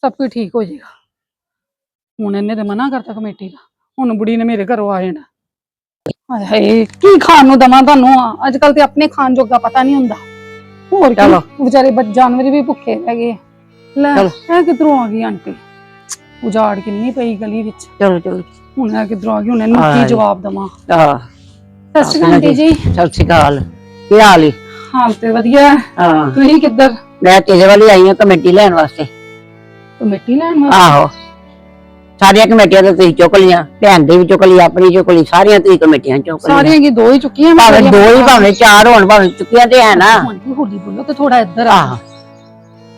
S3: ਸਭ ਕੁਝ ਠੀਕ ਹੋ ਜਾਏਗਾ। ਹੁਣ ਇਹਨੇ ਤੇ ਮਨਾ ਕਰਤਾ ਕਮੇਟੀ ਦਾ। ਹੁਣ ਬੁੜੀ ਨੇ ਮੇਰੇ ਘਰੋਂ ਆ ਜਾਣਾ। ਹਾਏ ਹਾਏ ਕੀ ਖਾਣ ਨੂੰ ਦਵਾਂ ਤੁਹਾਨੂੰ? ਅੱਜ ਕੱਲ ਤੇ ਆਪਣੇ ਖਾਣ ਜੋਗਾ ਪਤਾ ਨਹੀਂ ਹੁੰਦਾ। ਹੋਰ
S4: ਚਲੋ।
S3: ਵਿਚਾਰੇ ਬੱਚ- ਜਾਨਵਰ ਵੀ ਭੁੱਖੇ ਹੈਗੇ ਆ। ਲੈ। ਇਹ ਕਿੱਧਰੋਂ ਆ ਗਈ ਆਂਟੀ? ਉਜਾੜ ਕਿੰਨੀ ਪਈ ਗਲੀ ਵਿੱਚ।
S4: ਚਲੋ ਚਲੋ।
S3: ਹੁਣ ਇਹ ਕਿੱਧਰੋਂ ਆ ਗਈ ਹੁਣ ਇਹਨੂੰ ਕੀ। ਜਵਾਬ ਦਵਾਂ?
S4: ਆਹ।
S3: ਸਤਿ ਸ਼੍ਰੀ ਅਕਾਲ ਆਂਟੀ ਜੀ।
S4: ਸਤਿ ਸ਼੍ਰੀ ਅਕਾਲ। ਕੀ ਹਾਲ ਈ
S3: ਹਾਲ ਤੇ ਵਧੀਆ। ਹੈ।
S4: ਹਾਂ
S3: ਤੁਸੀਂ ਕਿੱਧਰ?
S4: ਮੈਂ ਤੇਰੇ ਵਾਲੀ ਆਈ ਹਾਂ ਕਮੇਟੀ ਲੈਣ ਵਾਸਤੇ।
S3: ਕਮੇਟੀ ਲੈਣ ਵਾਸਤੇ?
S4: ਆਹੋ। ਸਾਰੀਆਂ ਕਮੇਟੀਆਂ ਤਾਂ ਤੁਸੀਂ ਚੁੱਕ ਲੀਆਂ ਭੈਣ ਦੀ ਵੀ ਚੁੱਕ ਲਈ ਆਪਣੀ ਚੁੱਕ ਲਈ ਸਾਰੀਆਂ ਤੁਸੀਂ ਕਮੇਟੀਆਂ ਚੁੱਕ ਲਈਆਂ।
S3: ਸਾਰੀਆਂ ਕੀ ਦੋ ਹੀ ਚੁੱਕੀਆਂ? ਮੈਂ
S4: ਭਾਵੇਂ ਦੋ ਹੀ ਭਾਵੇਂ ਚਾਰ ਹੋਣ ਭਾਵੇਂ ਚੁੱਕੀਆਂ ਤੇ ਹੈ ਨਾ।
S3: ਹੋਲੀ ਬੋਲੋ ਤੇ ਥੋੜਾ ਇੱਧਰ ਆ।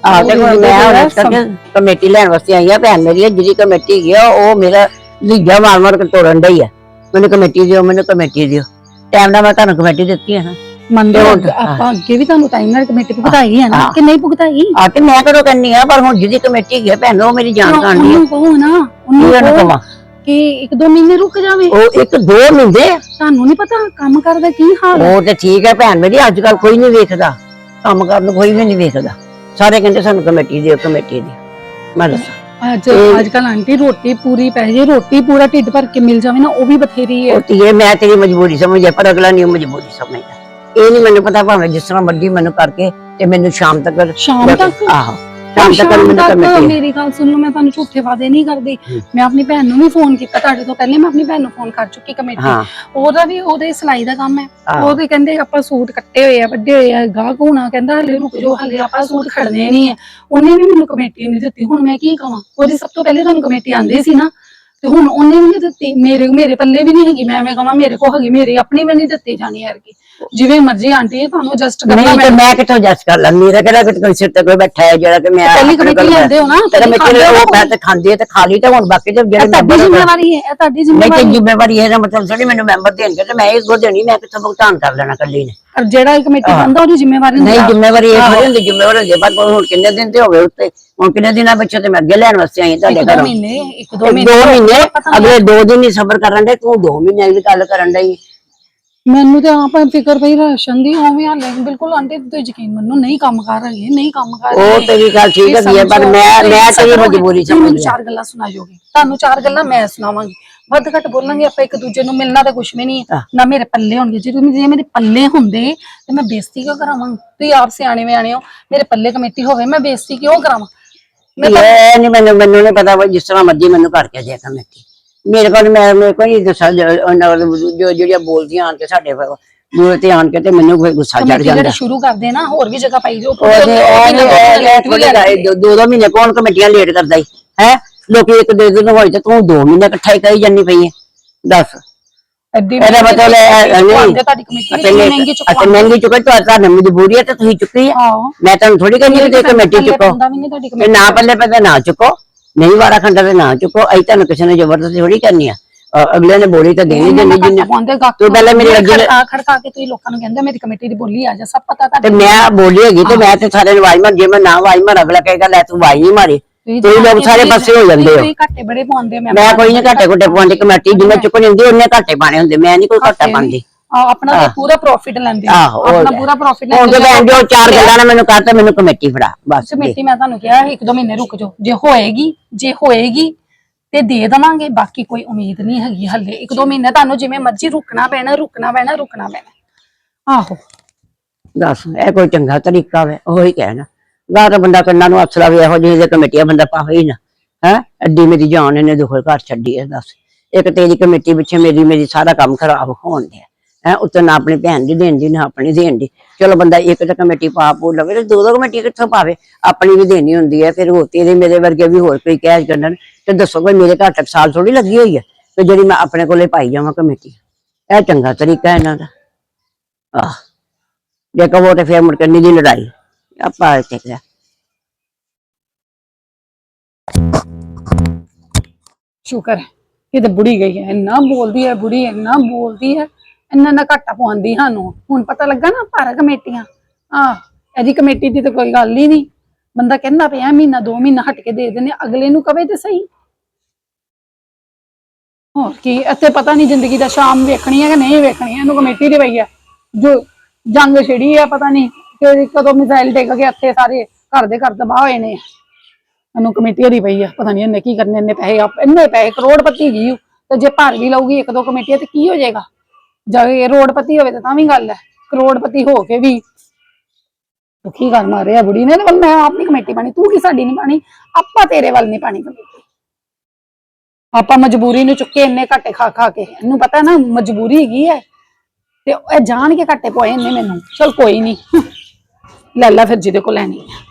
S4: ਆਹ। ਤੇ ਮੈਂ ਕਮੇਟੀ ਲੈਣ ਵਾਸਤੇ ਆਈ ਆ ਭੈਣ ਮੇਰੀ ਆ, ਜਿਹਦੀ ਕਮੇਟੀ ਹੈਗੀ ਆ ਉਹ ਮੇਰਾ ਲੀਜਾ ਮਾਰ ਮਾਰ ਕੇ ਤੋੜਨ ਡਈ ਆ। ਮੈਨੂੰ ਕਮੇਟੀ ਦਿਓ ਮੈਨੂੰ ਕਮੇਟੀ ਦਿਓ। ਟਾਈਮ ਨਾਲ ਮੈਂ ਤੁਹਾਨੂੰ ਕਮੇਟੀ ਦਿੱਤੀ ਹੈ ਨਾ।
S3: ਮੰਨਦੇ ਹੋ ਆਪਾਂ ਅੱਗੇ ਵੀ ਤੁਹਾਨੂੰ ਟਾਈਮ ਨਾਲ ਕਮੇਟੀ ਭੁਗਤਾਈ ਹੈ ਨਾ
S4: ਹਾਂ।
S3: ਕਿ ਨਹੀਂ ਭੁਗਤਾਈ?
S4: ਆ ਤੇ ਮੈਂ ਕਦੋਂ ਕਰਨੀ ਆ ਪਰ ਹੁਣ ਜਿਹਦੀ ਕਮੇਟੀ ਆ ਭੈਣ ਉਹ ਮੇਰੀ ਜਾਨ ਖਾਣੀ ਆ।
S3: ਉਹਨੂੰ ਕਹੋ ਨਾ ਉਹਨੂੰ ਕਹੋ ਕਿ ਇੱਕ ਦੋ ਮਹੀਨੇ ਰੁਕ ਜਾਵੇ।
S4: ਉਹ ਇੱਕ ਦੋ ਮਹੀਨੇ?
S3: ਤੁਹਾਨੂੰ ਨਹੀਂ ਪਤਾ ਕੰਮ ਕਰਦਾ ਕੀ ਹਾਲ ਹੈ
S4: ਉਹ ਤੇ ਠੀਕ ਹੈ ਭੈਣ ਮੇਰੀ ਅੱਜ ਕੱਲ ਕੋਈ ਨਹੀਂ ਵੇਖਦਾ। ਕੰਮ ਕਰਨ ਨੂੰ ਕੋਈ ਵੀ ਨਹੀਂ ਵੇਖਦਾ। ਸਾਰੇ ਕਹਿੰਦੇ ਸਾਨੂੰ ਕਮੇਟੀ ਦਿਓ ਕਮੇਟੀ ਦਿਓ। ਮੈਂ ਦੱਸਾਂ।
S3: ਅੱਜ ਕੱਲ ਆਂਟੀ ਰੋਟੀ ਪੂਰੀ ਪੈ ਜੇ ਰੋਟੀ ਪੂਰਾ ਢਿੱਡ ਭਰ ਕੇ ਮਿਲ ਜਾਵੇ ਨਾ ਉਹ ਵੀ ਬਥੇਰੀ ਹੈ।
S4: ਮੈਂ ਤੇਰੀ ਮਜਬੂਰੀ ਸਮਝਿਆ ਪਰ ਅਗਲਾ ਨਹੀਂ ਮਜਬੂਰੀ ਸਮਝਦਾ। ਇਹ ਨਹੀਂ ਮੈਨੂੰ ਪਤਾ ਭਾਵੇਂ ਜਿਸ ਤਰ੍ਹਾਂ ਮਰਜ਼ੀ ਮੈਨੂੰ ਕਰਕੇ ਤੇ ਮੈਨੂੰ ਸ਼ਾਮ ਤੱਕ
S3: ਸ਼ਾਮ ਤੱਕ?
S4: ਆਹੋ। ਸ਼ਾਮ ਤੱਕ ਮੈਨੂੰ ਕਮੇਟੀ
S3: ਮੇਰੀ ਗੱਲ ਸੁਣ ਲਓ ਮੈਂ ਤੁਹਾਨੂੰ ਝੂਠੇ ਵਾਅਦੇ ਨਹੀਂ ਕਰਦੀ। ਮੈਂ ਆਪਣੀ ਭੈਣ ਨੂੰ ਵੀ ਫੋਨ ਕੀਤਾ ਤੁਹਾਡੇ ਤੋਂ ਪਹਿਲੇ ਮੈਂ ਆਪਣੀ ਭੈਣ ਨੂੰ ਫੋਨ ਕਰ ਚੁੱਕੀ ਕਮੇਟੀ ਉਹਦਾ ਵੀ ਉਹਦੇ ਸਿਲਾਈ ਦਾ ਕੰਮ ਹੈ। ਉਹਦੇ ਕਹਿੰਦੇ ਆਪਾਂ ਸੂਟ ਕੱਟੇ ਹੋਏ ਆ ਵੱਡੇ ਹੋਏ ਆ ਗਾਹਕ ਹੋਣਾ ਕਹਿੰਦਾ ਹਲੇ ਰੁਕ ਜਾਓ ਹਲੇ ਆਪਾਂ ਸੂਟ ਖੜਨੇ ਨਹੀਂ ਹੈ। ਉਹਨੇ ਵੀ ਮੈਨੂੰ ਕਮੇਟੀ ਨਹੀਂ ਦਿੱਤੀ। ਹੁਣ ਮੈਂ ਕੀ ਕਵਾਂ? ਉਹਦੀ ਸਭ ਤੋਂ ਪਹਿਲੇ ਤੁਹਾਨੂੰ ਕਮੇਟੀ ਆਂਦੀ ਸੀ ਨਾ ਤੇ ਹੁਣ ਉਹਨੇ ਵੀ ਨਹੀਂ ਦਿੱਤੀ ਮੇਰੇ ਮੇਰੇ ਪੱਲੇ ਵੀ ਨਹੀਂ ਹੈਗੀ ਮੈਂ ਐਵੇਂ ਕਵਾਂ ਮੇਰੇ ਕੋ ਹੈਗੀ ਮੇਰੀ ਆਪਣੀ ਵੀ ਨਹੀਂ ਦਿੱਤੀ ਜਾਣੀ ਯਾਰ ਕੀ ਜਿਵੇਂ ਮਰਜ਼ੀ ਆਂਟੀ ਤੁਹਾਨੂੰ ਐਡਜਸਟ ਕਰਨਾ
S4: ਨਹੀਂ ਤੇ
S3: ਮੈਂ
S4: ਮੈਂ ਕਿੱਥੋਂ ਜੱਜ ਕਰ ਲਾਂ? ਮੇਰਾ ਕਿਹੜਾ ਕਿ ਕੋਈ ਸਿਰ ਤੇ ਕੋਈ ਬੈਠਾ ਹੈ ਜਿਹੜਾ ਕਿ ਮੈਂ
S3: ਪਹਿਲੀ
S4: ਆਪਣੇ
S3: ਕਮੇਟੀ
S4: ਕੋਲ-
S3: ਲੈਂਦੇ ਹੋ ਨਾ
S4: ਤੇ
S3: ਪਹਿਲੀ
S4: ਕਮੇਟੀ
S3: ਖਾਂਦੇ ਹੋ।
S4: ਉਹ ਮੈਂ ਤੇ ਖਾਂਦੀ ਹੈ ਤੇ ਖਾ ਲਈ ਤੇ ਹੁਣ ਬਾਕੀ ਜਿਹੜੇ
S3: ਇਹ ਤੁਹਾਡੀ
S4: ਮੈਂਬਰ
S3: ਜ਼ਿੰਮੇਵਾਰੀ ਹੈ ਇਹ ਤੁਹਾਡੀ
S4: ਨਹੀਂ ਤੇ
S3: ਜ਼ਿੰਮੇਵਾਰੀ ਹੈ।
S4: ਜ਼ਿੰਮੇਵਾਰੀ ਇਹਦਾ ਮਤਲਬ ਥੋੜੀ ਮੈਨੂੰ ਮੈਂਬਰ ਦੇਣਗੇ ਤੇ ਮੈਂ ਇਹ ਗੋ ਦੇਣੀ ਮੈਂ ਕਿੱਥੋਂ ਭੁਗਤਾਨ ਕਰ ਲੈਣਾ ਕੱਲੀ ਨੇ।
S3: ਔਰ ਜਿਹੜਾ ਇਹ ਕਮੇਟੀ ਬੰਦਾ ਉਹਦੀ ਜ਼ਿੰਮੇਵਾਰੀ
S4: ਨਹੀਂ
S3: ਹੁੰਦੀ ਆ।
S4: ਜ਼ਿੰਮੇਵਾਰੀ ਇਹ ਥੋੜੀ ਹੁੰਦੀ ਜ਼ਿੰਮੇਵਾਰੀ ਹੁੰਦੀ ਹੈ, ਪਰ ਹੁਣ ਕਿੰਨੇ ਦਿਨ ਤੇ ਹੋ ਗਏ ਉੱਤੇ? ਹੁਣ ਕਿੰਨੇ ਦਿਨਾਂ ਪਿੱਛੇ ਤੇ ਮੈਂ ਅੱਗੇ ਲੈਣ ਵਾਸਤੇ ਆਈ ਹਾਂ ਤੁਹਾਡੇ
S3: ਇੱਕ ਦੋ
S4: ਘਰੋਂ?
S3: ਮਹੀਨੇ ਇੱਕ ਦੋ
S4: ਇੱਕ
S3: ਮਹੀਨੇ
S4: ਦੋ ਮਹੀਨੇ।
S3: ਪਤਾ ਨਹੀਂ
S4: ਅਗਲੇ ਦੋ ਦਿਨ ਹੀ ਸਬਰ ਕਰਨ ਦੇ ਤੂੰ ਦੋ ਮਹੀਨਿਆਂ ਦੀ ਗੱਲ ਕਰਨ ਡਈ
S3: ਮੈਨੂੰ ਤੇ ਆਪ ਫਿਕਰ ਪਈ ਰਾਸ਼ਨ ਦੀ ਉਵੇਂ ਹਾਲੇ ਬਿਲਕੁਲ ਆਂਟੀ ਤੇ ਯਕੀਨ ਮੰਨੋ ਨਹੀਂ ਕੰਮ ਕਰ ਰਹੀ ਨਹੀਂ ਕੰਮ ਕਰ
S4: ਉਹ ਤੇਰੀ ਗੱਲ ਠੀਕ ਹੈ ਪਰ ਮੈਂ ਮੈਂ। ਮਜਬੂਰੀ ਸਮਝ
S3: ਚਾਰ ਗੱਲਾਂ ਸੁਣਾਇਓਗੇ ਤੁਹਾਨੂੰ ਚਾਰ ਗੱਲਾਂ ਮੈਂ ਸੁਣਾਵਾਂਗੀ। ਵੱਧ ਘੱਟ ਬੋਲਾਂਗੇ ਆਪਾਂ ਇੱਕ ਦੂਜੇ ਨੂੰ ਮਿਲਣਾ ਤਾਂ ਕੁਝ ਵੀ ਨਹੀਂ ਹੈ। ਨਾ ਮੇਰੇ ਪੱਲੇ ਹੋਣਗੇ ਜੇ ਤੁਸੀਂ ਜੇ ਮੇਰੇ ਪੱਲੇ ਹੁੰਦੇ ਤੇ ਮੈਂ ਬੇਇੱਜ਼ਤੀ ਕਿਉਂ ਕਰਾਵਾਂ ਤੁਸੀਂ ਆਪ ਸਿਆਣੇ ਵਿਆਣੇ ਹੋ ਮੇਰੇ ਪੱਲੇ ਕਮੇਟੀ ਹੋਵੇ ਮੈਂ ਬੇਇੱਜ਼ਤੀ ਕਿਉਂ ਕਰਾਵਾਂ ਮੈਂ ਤਾਂ
S4: ਇਹ ਨਹੀਂ ਮੈਨੂੰ ਮੈਨੂੰ ਨਹੀਂ ਪਤਾ ਵੀ ਜਿਸ ਤਰ੍ਹਾਂ ਮਰਜ਼ੀ ਮੈਨੂੰ ਕਰਕੇ ਦੇ ਕਮੇਟੀ ਮੇਰੇ ਕੋਲ ਮੈਂ ਮੇਰੇ ਕੋਈ ਨਹੀਂ ਦੱਸਾਂ ਜੋ ਉਹਨਾਂ ਨੂੰ ਜੋ ਜਿਹੜੀਆਂ ਬੋਲਦੀਆਂ ਆਣ ਕੇ ਸਾਡੇ ਮੂਹਰੇ ਤੇ ਆਣ ਕੇ ਤੇ ਮੈਨੂੰ ਕੋਈ ਗੁੱਸਾ ਚੜ
S3: ਕਮੇਟੀ
S4: ਜਾਂਦਾ
S3: ਜਿਹੜੀ ਸ਼ੁਰੂ ਕਰਦੇ ਨਾ ਹੋਰ ਵੀ ਜਗ੍ਹਾ ਪਾਈ ਜੋ
S4: ਉਹਦੇ ਦੋ ਦੋ ਮਹੀਨੇ ਕੌਣ ਕਮੇਟੀਆਂ ਲੇਟ ਕਰਦਾ ਹੀ ਹੈ ਲੋਕੀ ਇੱਕ ਦੋ ਦਿਨ ਹੋਏ ਤੇ ਤੂੰ ਦੋ ਮਹੀਨੇ ਇਕੱਠਾ ਹੀ ਕਰੀ ਜਾਂਦੀ ਪਈ ਹੈ। ਦੱਸ।
S3: ਐਡੀ
S4: ਇਹਦਾ ਮਤਲਬ ਇਹ ਨਹੀਂ
S3: ਤੁਹਾਡੀ ਕਮੇਟੀ ਵੀ ਮਹਿੰਗੀ
S4: ਅਤੇ
S3: ਚੁਕਵਾਉਂਦੇ
S4: ਮਹਿੰਗੀ ਚੁੱਕੇ ਤੁਹਾਨੂੰ ਮਜਬੂਰੀ ਹੈ ਤੇ ਤੁਸੀਂ ਚੁੱਕੀ ਹੈ। ਮੈਂ ਤੁਹਾਨੂੰ ਥੋੜੀ ਕਹਿੰਦੀ ਵੀ ਤੇ ਕਮੇਟੀ ਚੁੱਕੋ। ਤੇ ਨਾ ਪੱਲੇ ਪੱਲੇ ਨਾ ਚੁੱਕੋ। ਨਹੀਂ ਵਾਰਾ ਖੰਡਾ ਤੇ ਨਾ ਚੁੱਕੋ। ਅਈ ਤੁਹਾਨੂੰ ਕਿਸੇ ਨੇ ਜ਼ਬਰਦਸਤੀ ਥੋੜੀ ਕਰਨੀ ਆ। ਅਗਲੇ ਨੇ ਬੋਲੀ ਤਾਂ ਦੇਣੀ ਦੇਣੀ ਜਿੰਨੇ ਤੂੰ ਪਹਿਲਾਂ ਮੇਰੇ ਅੱਗੇ-
S3: ਖੜਕਾ ਖੜਕਾ ਕੇ ਤੁਸੀਂ ਲੋਕਾਂ ਨੂੰ ਕਹਿੰਦੇ ਮੇਰੀ ਕਮੇਟੀ ਦੀ ਬੋਲੀ ਆ ਜਾ ਸਭ ਪਤਾ
S4: ਤੇ
S3: ਤੁਹਾਡੇ
S4: ਮੈਂ ਬੋਲੀ ਹੈਗੀ ਤੇ ਮੈਂ ਤੇ ਸਾਰੇ ਨੂੰ ਆਵਾਜ਼ ਮਾਰ ਜੇ ਮੈਂ ਨਾ ਆਵਾਜ਼ ਮਾਰ ਅਗਲਾ ਕਹੇਗਾ ਲੈ ਤੂੰ ਆਵਾਜ਼ ਨਹੀਂ ਮਾਰੀ। ਤੁਸੀਂ ਲੋਕ ਸਾਰੇ ਪਾਸੇ ਹੋ ਜਾਂਦੇ ਹੋ।
S3: ਤੁਸੀਂ ਘੱਟੇ ਬੜੇ ਪਾਉਂਦੇ ਮੈਂ
S4: ਮੈਂ ਕੋਈ ਨਹੀਂ ਘਾਟੇ ਘੁੱਟੇ ਪਵਾਉਂਦੀ ਕਮੇਟੀ ਜਿੰਨੇ ਚੁੱਕਣੀ ਹੁੰਦੀ ਉਹਨੇ ਘਾਟੇ ਪਾਣੇ ਹੁੰਦੇ ਮੈਂ ਨਹੀਂ ਕੋਈ ਘਾਟਾ ਪਾਉਂਦੀ।
S3: ਆਪਣਾ ਤੇ ਪੂਰਾ ਪ੍ਰੋਫਿਟ ਲੈਂਦੇ ਹੋ।
S4: ਆਹੋ, ਉਹ
S3: ਆਪਣਾ
S4: ਲੈ।
S3: ਪੂਰਾ ਪ੍ਰੋਫਿਟ
S4: ਹੁਣ
S3: ਲੈਂਦੇ
S4: ਜਦੋਂ ਜੋ ਚਾਰ ਗੱਲਾਂ ਨੇ ਮੈਨੂੰ ਕਰਤਾ ਮੈਨੂੰ ਕਮੇਟੀ ਫੜਾ ਬਸ ਦੇ।
S3: ਕਮੇਟੀ ਮੈਂ ਤੁਹਾਨੂੰ ਕਿਹਾ ਇੱਕ ਦੋ ਮਹੀਨੇ ਰੁਕ ਜਾਓ। ਜੇ ਹੋਏਗੀ ਜੇ ਹੋਏਗੀ ਤੇ ਦੇ ਦਵਾਂਗੇ। ਬਾਕੀ ਕੋਈ ਉਮੀਦ ਨਹੀਂ ਹੈਗੀ ਹੱਲੇ। ਇੱਕ ਦੋ ਮਹੀਨੇ ਤੁਹਾਨੂੰ ਜਿਵੇਂ ਮਰਜ਼ੀ ਰੁਕਣਾ ਪੈਣਾ ਰੁਕਣਾ ਪੈਣਾ ਰੁਕਣਾ ਪੈਣਾ। ਆਹੋ।
S4: ਦੱਸ ਇਹ ਕੋਈ ਚੰਗਾ ਤਰੀਕਾ ਵੇ ਉਹ ਕਹਿਣਾ। ਗਾ ਤਾਂ ਬੰਦਾ ਕੰਨਾਂ ਨੂੰ ਹੱਥ ਲਾਵੇ ਇਹੋ ਜਿਹੇ ਕਮੇਟੀਆਂ, ਬੰਦਾ ਪਾਵੇ ਹੀ ਨਾ, ਹੈ? ਅੱਡੀ ਮੇਰੀ ਜਾਨ ਇਹਨੇ ਦੁਖਲ ਘਰ ਛੱਡੀ ਹੈ, ਦੱਸ। ਇੱਕ ਤੇਰੀ ਕਮੇਟੀ ਪਿੱਛੇ ਮੇਰੀ ਮੇਰੀ ਸਾਰਾ ਕੰਮ ਖਰਾਬ ਹੋਣ ਡਿਆ, ਹੈ? ਉੱਤੇ ਨਾ ਆਪਣੀ ਭੈਣ ਦੀ ਦੇਣ ਦੀ, ਨਾ ਆਪਣੀ ਦੇਣ ਦੀ। ਚਲੋ ਬੰਦਾ ਇੱਕ ਤਾਂ ਕਮੇਟੀ ਪਾ ਪੂ ਲਵੇ ਤੇ ਦੋ ਦੋ ਕਮੇਟੀ ਕਿੱਥੋਂ ਪਾਵੇ? ਆਪਣੀ ਵੀ ਦੇਣੀ ਹੁੰਦੀ ਹੈ, ਫਿਰ ਹੋਰ ਤੇਰੇ, ਮੇਰੇ ਵਰਗੇ ਵੀ ਹੋਰ ਕੋਈ ਕਹਿ ਕਰਨ ਤੇ ਦੱਸੋ ਕੋਈ ਮੇਰੇ ਘਰ ਤੱਕ ਸਾਲ ਥੋੜੀ ਲੱਗੀ ਹੋਈ ਹੈ ਤੇ ਜਿਹੜੀ ਮੈਂ ਆਪਣੇ ਕੋਲੇ ਪਾਈ ਜਾਵਾਂ ਕਮੇਟੀ? ਇਹ ਚੰਗਾ ਤਰੀਕਾ ਇਹਨਾਂ ਦਾ। ਆਹ, ਜੇ ਕਹੋ ਤੇ ਫਿਰ ਮੁੜ ਕੇ ਨਿੱਜੀ ਲੜਾਈ। ਆਪਾਂ ਇੱਥੇ
S3: ਸ਼ੁਕਰ ਹੈ ਇਹ ਤਾਂ ਬੁੜੀ ਗਈ ਹੈ ਇੰਨਾ ਬੋਲਦੀ ਹੈ ਬੁੜੀ ਇੰਨਾ ਬੋਲਦੀ ਹੈ ਇੰਨਾ ਨਾ ਘਾਟਾ ਪਵਾਉਂਦੀ ਸਾਨੂੰ। ਹੁਣ ਪਤਾ ਲੱਗਾ ਨਾ ਭਾਰਾ ਕਮੇਟੀਆਂ। ਆ ਇਹਦੀ ਕਮੇਟੀ ਦੀ ਤਾਂ ਕੋਈ ਗੱਲ ਹੀ ਨਹੀਂ। ਬੰਦਾ ਕਹਿੰਦਾ ਪਿਆ ਮਹੀਨਾ ਦੋ ਮਹੀਨਾ ਹਟ ਕੇ ਦੇ ਦਿੰਦੇ ਆ, ਅਗਲੇ ਨੂੰ ਕਵੇ ਤੇ ਸਹੀ। ਹੋਰ ਕੀ ਇੱਥੇ ਪਤਾ ਨਹੀਂ ਜ਼ਿੰਦਗੀ ਦਾ ਸ਼ਾਮ ਵੇਖਣੀ ਹੈ ਕਿ ਨਹੀਂ ਵੇਖਣੀ ਹੈ ਇਹਨੂੰ ਕਮੇਟੀ ਦੀ ਪਈ ਹੈ। ਜੋ ਜੰਗ ਛਿੜੀ ਹੈ ਪਤਾ ਨਹੀਂ। ਕਿ ਕਦੋਂ ਮਿਸਾਈਲ ਡਿੱਗ ਕੇ ਇੱਥੇ ਸਾਰੇ, ਘਰ ਦੇ ਘਰ ਤਬਾਹ ਹੋਏ ਨੇ। ਇਹਨੂੰ ਕਮੇਟੀ ਦੀ ਪਈ ਹੈ ਪਤਾ ਨਹੀਂ ਇਹਨੇ ਕੀ ਕਰਨੇ, ਇੰਨੇ ਪੈਸੇ ਇੰਨੇ ਪੈਸੇ ਕਰੋੜਪਤੀ ਗਈ ਤੇ ਜੇ ਭਰ ਵੀ ਲਊਗੀ ਇੱਕ ਦੋ ਕਮੇਟੀਆਂ ਤੇ ਕੀ ਹੋ ਜਾਏਗਾ? ਜੇ ਇਹ ਹੋਵੇ ਤਾਂ ਵੀ ਗੱਲ ਹੈ, ਕਰੋੜਪਤੀ ਹੋ ਕੇ ਵੀ ਦੁਖੀ ਕਰ ਮਾਰਿਆ ਬੁੜੀ ਨੇ, ਤੇ ਮੈਂ ਆਪਣੀ ਕਮੇਟੀ ਪਾਣੀ, ਤੂੰ ਕੀ ਸਾਡੀ ਨਹੀਂ ਪਾਣੀ? ਆਪਾਂ ਤੇਰੇ ਵੱਲ ਨਹੀਂ ਪਾਣੀ ਕਮੇਟੀ। ਆਪਾਂ ਮਜਬੂਰੀ ਨੂੰ ਚੁੱਕੇ ਇੰਨੇ ਘਾਟੇ ਖਾ ਖਾ ਕੇ, ਇਹਨੂੰ ਪਤਾ ਨਾ ਮਜਬੂਰੀ ਹੈਗੀ ਹੈ, ਤੇ ਇਹ ਜਾਣ ਕੇ ਘਾਟੇ ਪੋਏ ਇੰਨੇ ਮੈਨੂੰ, ਚਲ ਕੋਈ ਨਹੀਂ ਲੈ ਲੈ ਫਿਰ ਜਿਹਦੇ ਕੋਲ ਲੈਣੀ ਹੈ